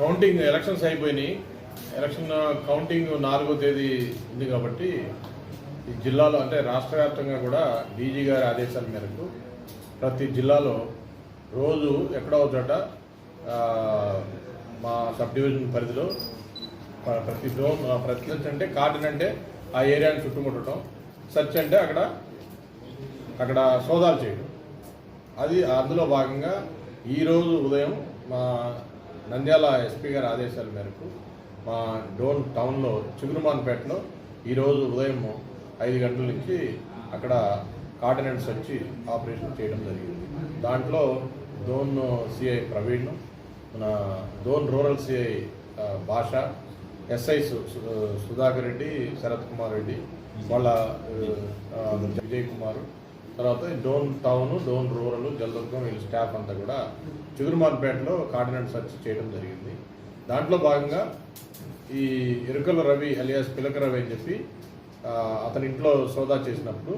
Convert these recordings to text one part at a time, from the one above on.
Counting elections అయిపోయినాయి. Election counting నాలుగో తేదీ ఉంది కాబట్టి ఈ జిల్లాలో అంటే రాష్ట్ర వ్యాప్తంగా కూడా డీజీ గారి ఆదేశాల మేరకు ప్రతి జిల్లాలో రోజు ఎక్కడో చోట మా సబ్ డివిజన్ పరిధిలో ప్రతి జోన్ ప్రతి అంటే కార్డన్ అంటే ఆ ఏరియాని చుట్టుముట్టడం సెర్చ్ అంటే అక్కడ అక్కడ సోదాలు చేయడం. అది అందులో భాగంగా ఈరోజు ఉదయం మా నంద్యాల ఎస్పీ గారి ఆదేశాల మేరకు మా డోన్ టౌన్లో చిగురుమాన్పేటలో ఈరోజు ఉదయం ఐదు గంటల నుంచి అక్కడ కార్డినెంట్స్ వచ్చి ఆపరేషన్ చేయడం జరిగింది. దాంట్లో డోన్ సిఐ ప్రవీణ్ మన Dhone rural CI Basha SI సు- సుధాకర్ రెడ్డి శరత్ కుమార్ రెడ్డి వాళ్ళ విజయ్ కుమార్ తర్వాత డోన్ టౌన్ డోన్ రూరల్ జలదుర్గం వీళ్ళ స్టాఫ్ అంతా కూడా చిగురుమాన్పేటలో కార్డినెంట్ సెర్చ్ చేయడం జరిగింది. దాంట్లో భాగంగా ఈ ఎరుకల రవి అలియాస్ పిలక రవి అని చెప్పి అతని ఇంట్లో సోదా చేసినప్పుడు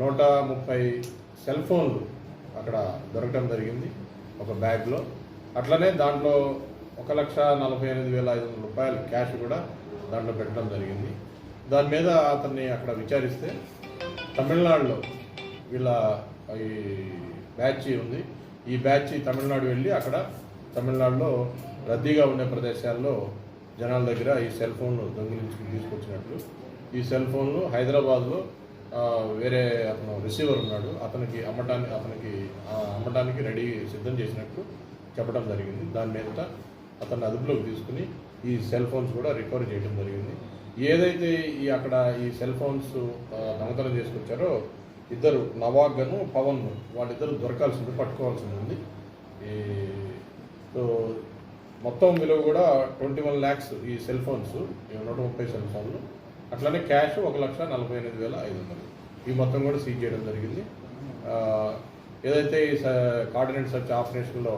నూట ముప్పై సెల్ ఫోన్లు అక్కడ దొరకడం జరిగింది ఒక బ్యాగ్లో. అట్లనే దాంట్లో ఒక లక్ష నలభై ఎనిమిది వేల ఐదు వందల రూపాయలు క్యాష్ కూడా దాంట్లో పెట్టడం జరిగింది. దాని మీద అతన్ని అక్కడ విచారిస్తే తమిళనాడులో వీళ్ళ ఈ బ్యాచ్ ఉంది. ఈ బ్యాచ్ తమిళనాడు వెళ్ళి అక్కడ తమిళనాడులో రద్దీగా ఉండే ప్రదేశాల్లో జనాల దగ్గర ఈ సెల్ ఫోన్లు దొంగిలించుకుని తీసుకొచ్చినట్లు ఈ సెల్ ఫోన్లు హైదరాబాద్లో వేరే అతను రిసీవర్ ఉన్నాడు. అతనికి అమ్మటానికి అతనికి అమ్మటానికి రెడీ సిద్ధం చేసినట్టు చెప్పడం జరిగింది. దాని మీద అతన్ని అదుపులోకి తీసుకుని ఈ సెల్ ఫోన్స్ కూడా రికవర్ చేయడం జరిగింది. ఏదైతే ఈ అక్కడ ఈ సెల్ ఫోన్స్ దొంగతనం చేసుకొచ్చారో ఇద్దరు నవాగను పవన్ వాళ్ళిద్దరు దొరకాల్సింది పట్టుకోవాల్సింది ఉంది. ఈ సో మొత్తం విలువ కూడా ట్వంటీ వన్ ల్యాక్స్ ఈ సెల్ ఫోన్స్ నూట ముప్పై సెల్ ఫోన్లు అట్లనే క్యాష్ ఒక లక్ష నలభై ఎనిమిది వేల ఐదు వందలు. ఈ మొత్తం కూడా సీజ్ చేయడం జరిగింది. ఏదైతే ఈ కార్డినేట్ సర్చ్ ఆపరేషన్లో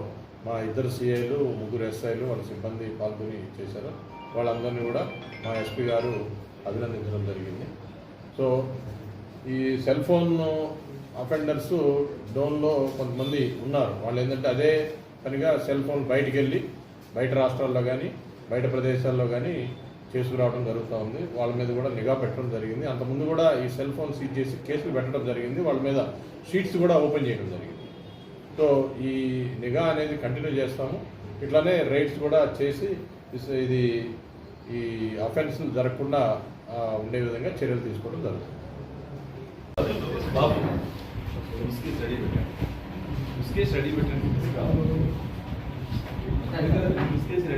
మా ఇద్దరు సిఐలు ముగ్గురు ఎస్ఐలు వాళ్ళ సిబ్బంది పాల్గొని చేశారో వాళ్ళందరినీ కూడా మా ఎస్పీ గారు అభినందించడం జరిగింది. సో ఈ సెల్ ఫోన్ అఫెండర్స్ డోన్లో కొంతమంది ఉన్నారు. వాళ్ళు ఏంటంటే అదే పనిగా సెల్ ఫోన్ బయటికి వెళ్ళి బయట రాష్ట్రాల్లో కానీ బయట ప్రదేశాల్లో కానీ చేసుకురావడం జరుగుతూ ఉంది. వాళ్ళ మీద కూడా నిఘా పెట్టడం జరిగింది. అంతకుముందు కూడా ఈ సెల్ ఫోన్ సీజ్ చేసి కేసులు పెట్టడం జరిగింది. వాళ్ళ మీద షీట్స్ కూడా ఓపెన్ చేయడం జరిగింది. సో ఈ నిఘా అనేది కంటిన్యూ చేస్తాము. ఇట్లానే రైడ్స్ కూడా చేసి ఇది ఈ అఫెన్స్ జరగకుండా ఉండే విధంగా చర్యలు తీసుకోవడం జరుగుతుంది. बाबू उसके स्टडी बटन। उसके स्टडी बटन उसके स्टडी